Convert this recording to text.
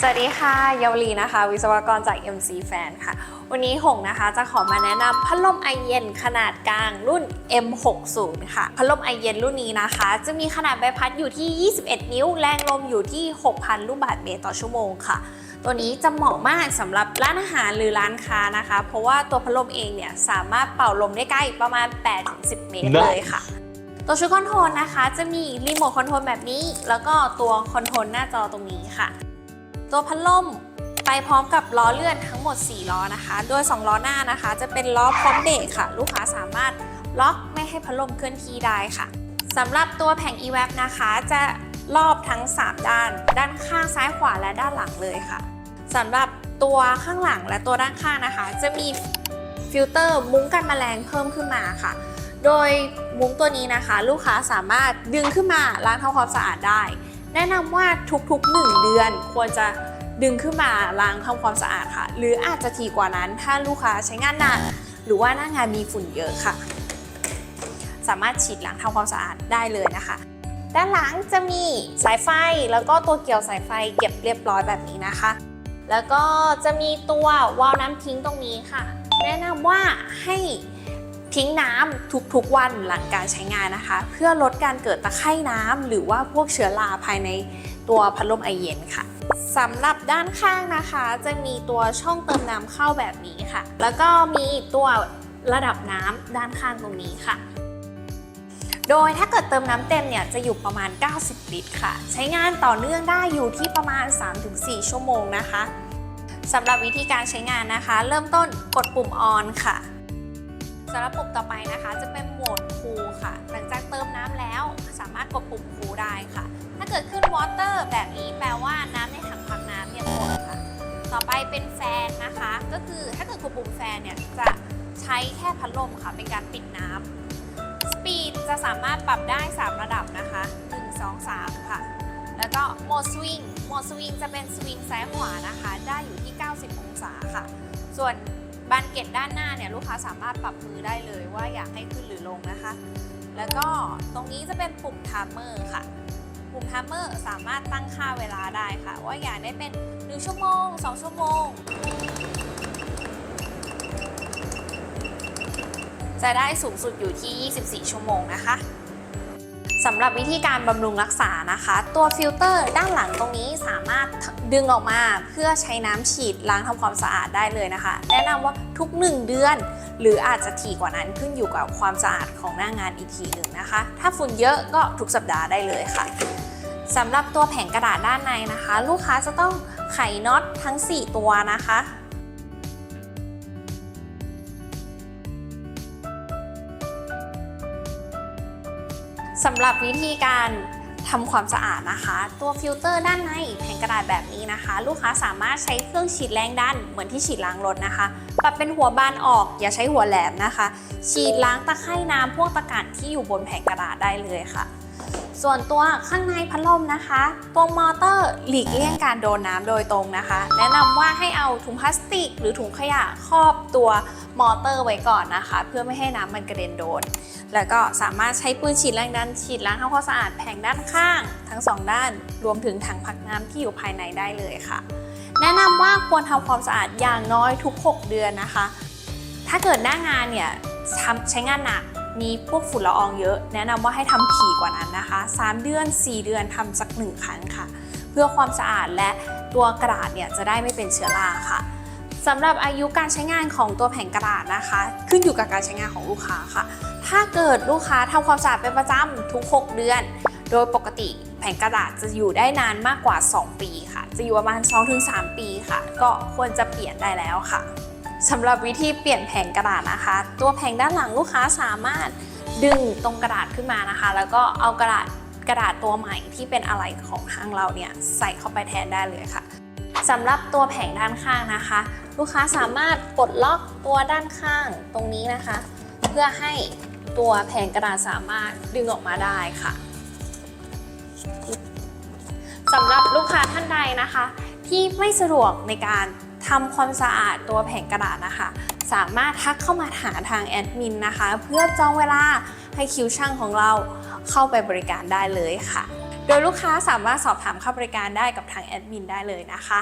สวัสดีค่ะ เยาวลีนะคะ วิศวกรจาก MC Fan ค่ะ วันนี้หงนะคะ จะขอมาแนะนำพัดลมไอเย็นขนาดกลางรุ่น M60 ค่ะ พัดลมไอเย็นรุ่นนี้นะคะ จะมีขนาดใบพัดอยู่ที่ 21 นิ้ว แรงลมอยู่ที่ 6,000 ลูกบาศก์เมตรต่อชั่วโมงค่ะตัวนี้จะเหมาะมากสำหรับร้านอาหารหรือร้านค้านะคะ เพราะว่าตัวพัดลมเองเนี่ยสามารถเป่าลมได้ใกล้ประมาณ 8-10 เมตร Nice เลยค่ะ ตัวชุดคอนโทรลนะคะ จะมีรีโมทคอนโทรลแบบนี้ แล้วก็ตัวคอนโทรลหน้าจอตรงนี้ค่ะ ตัวพัดลมไปพร้อมกับล้อเลื่อนทั้งหมด 4 ล้อนะคะ โดย 2 ล้อหน้านะคะ จะเป็นล้อพร้อมเบรกค่ะ ลูกค้าสามารถล็อกไม่ให้พัดลมเคลื่อนที่ได้ค่ะสำหรับตัวแผง e-wrap นะคะ จะรอบทั้ง 3 ด้าน ด้านข้างซ้ายขวาและด้านหลังเลยค่ะสำหรับตัวข้างหลังและตัวด้านข้างนะคะ จะมีฟิลเตอร์มุ้งกันแมลงเพิ่มขึ้นมาค่ะ โดยมุ้งตัวนี้นะคะ ลูกค้าสามารถดึงขึ้นมาล้างทำความสะอาดได้ แนะนำว่าทุกๆ 1 เดือนควรจะดึงขึ้นมาล้างทำความสะอาดค่ะ หรืออาจจะทีกว่านั้นถ้าลูกค้าใช้งานหนักหรือว่าหน้างานมีฝุ่นเยอะค่ะ สามารถฉีดล้างทำความสะอาดได้เลยนะคะ ด้านหลังจะมีสายไฟแล้วก็ตัวเกี่ยวสายไฟเก็บเรียบร้อยแบบนี้นะคะ แล้วก็จะมีตัววาล์วน้ำทิ้งตรงนี้ค่ะ แนะนำว่าให้ ทิ้งน้ำทุกๆวันหลังการใช้งานนะคะ เพื่อลดการเกิดตะไคร่น้ำหรือว่าพวกเชื้อราภายในตัวพัดลมไอเย็นค่ะสำหรับด้านข้างนะคะ จะมีตัวช่องเติมน้ำเข้าแบบนี้ค่ะ แล้วก็มีตัวระดับน้ำด้านข้างตรงนี้ค่ะ โดยถ้าเกิดเติมน้ำเต็มเนี่ยจะอยู่ประมาณ 90 ลิตรค่ะ ใช้งานต่อเนื่องได้อยู่ที่ประมาณ 3-4 ชั่วโมงนะคะสำหรับวิธีการใช้งานนะคะ เริ่มต้นกดปุ่ม on ค่ะำหรับปุ่มต่อไปนะคะ จะเป็นโหมดคูลค่ะ หลังจากเติมน้ำแล้วสามารถกดปุ่มคูลได้ค่ะ ถ้าเกิดขึ้น water แบบนี้แปลว่าน้ำในถังพักน้ำเนี่ยหมดค่ะ ต่อไปเป็นแฟนนะคะ ก็คือถ้าเกิดกดปุ่มแฟนเนี่ยจะใช้แค่พัดลมค่ะ เป็นการปิดน้ำสปีดจะสามารถปรับได้ 3 ระดับนะคะ 1 2 3 ค่ะ แล้วก็โหมดสวิงโหมดสวิงจะเป็นสวิงซ้ายขวานะคะ ได้อยู่ที่ 90 องศาค่ะ ส่วน บานเกตด้านหน้าเนี่ยลูกค้าสามารถปรับมือได้เลยว่าอยากให้ขึ้นหรือลงนะคะ แล้วก็ตรงนี้จะเป็นปุ่มไทม์เมอร์ค่ะ ปุ่มไทม์เมอร์สามารถตั้งค่าเวลาได้ค่ะ ว่าอยากได้เป็น 1 ชั่วโมง 2 ชั่วโมง จะได้สูงสุดอยู่ที่ 24 ชั่วโมงนะคะ สำหรับวิธีการบำรุงรักษานะคะ ตัวฟิลเตอร์ด้านหลังตรงนี้สามารถดึงออกมาเพื่อใช้น้ำฉีดล้างทำความสะอาดได้เลยนะคะ แนะนำว่าทุก 1 เดือน หรืออาจจะถี่กว่านั้นขึ้นอยู่กับความสะอาดของหน้างานอีกทีหนึ่งนะคะ ถ้าฝุ่นเยอะก็ทุกสัปดาห์ได้เลยค่ะสำหรับตัวแผงกระดาษด้านในนะคะ ลูกค้าจะต้องไขน็อตทั้ง 4 ตัวนะคะ สำหรับวิธีการทำความสะอาดนะคะ ตัวฟิลเตอร์ด้านในแผ่นกระดาษแบบนี้นะคะ ลูกค้าสามารถใช้เครื่องฉีดแรงดันเหมือนที่ฉีดล้างรถนะคะปรับเป็นหัวบานออกอย่าใช้หัวแหลมนะคะ ฉีดล้างตะไคร่น้ำพวกตะกั่นที่อยู่บนแผ่นกระดาษได้เลยค่ะ ส่วนตัวข้างในพัดลมนะคะ ตัวมอเตอร์หลีกเลี่ยงการโดนน้ำโดยตรงนะคะ แนะนำว่าให้เอาถุงพลาสติก หรือถุงขยะครอบตัว มอเตอร์ไว้ก่อนนะคะ เพื่อไม่ให้น้ำมันกระเด็นโดน แล้วก็สามารถใช้ปืนฉีดแรงดันฉีดล้างทำความสะอาดแผงด้านข้าง ทั้งสองด้าน รวมถึงถังพักน้ำที่อยู่ภายในได้เลยค่ะ แนะนำว่าควรทำความสะอาดอย่างน้อยทุก 6 เดือนนะคะ ถ้าเกิดหน้างานเนี่ยทำใช้งานหนักมีพวกฝุ่นละอองเยอะ แนะนำว่าให้ทำถี่กว่านั้นนะคะ 3 เดือน 4 เดือนทำสักหนึ่งครั้งค่ะ เพื่อความสะอาดและตัวกระดาษเนี่ยจะได้ไม่เป็นเชื้อราค่ะ สำหรับอายุการใช้งานของตัวแผ่นกระดาษนะคะ ขึ้นอยู่กับการใช้งานของลูกค้าค่ะ ถ้าเกิดลูกค้าทำความสะอาดเป็นประจำทุก 6 เดือน โดยปกติแผ่นกระดาษจะอยู่ได้นานมากกว่า 2 ปีค่ะ จะอยู่ประมาณ 2-3 ปีค่ะ ก็ควรจะเปลี่ยนได้แล้วค่ะสำหรับวิธีเปลี่ยนแผ่นกระดาษนะคะ ตัวแผ่นด้านหลังลูกค้าสามารถดึงตรงกระดาษขึ้นมานะคะ แล้วก็เอากระดาษกระดาษตัวใหม่ที่เป็นอะไรของทางเราเนี่ยใส่เข้าไปแทนได้เลยค่ะ สำหรับตัวแผงด้านข้างนะคะ ลูกค้าสามารถปลดล็อกตัวด้านข้างตรงนี้นะคะ เพื่อให้ตัวแผงกระดาษสามารถดึงออกมาได้ค่ะสำหรับลูกค้าท่านใดนะคะ ที่ไม่สะดวกในการทำความสะอาดตัวแผงกระดาษนะคะ สามารถทักเข้ามาหาทางแอดมินนะคะ เพื่อจองเวลาให้คิวช่างของเราเข้าไปบริการได้เลยค่ะ โดยลูกค้าสามารถสอบถามค่าบริการได้กับทางแอดมินได้เลยนะคะ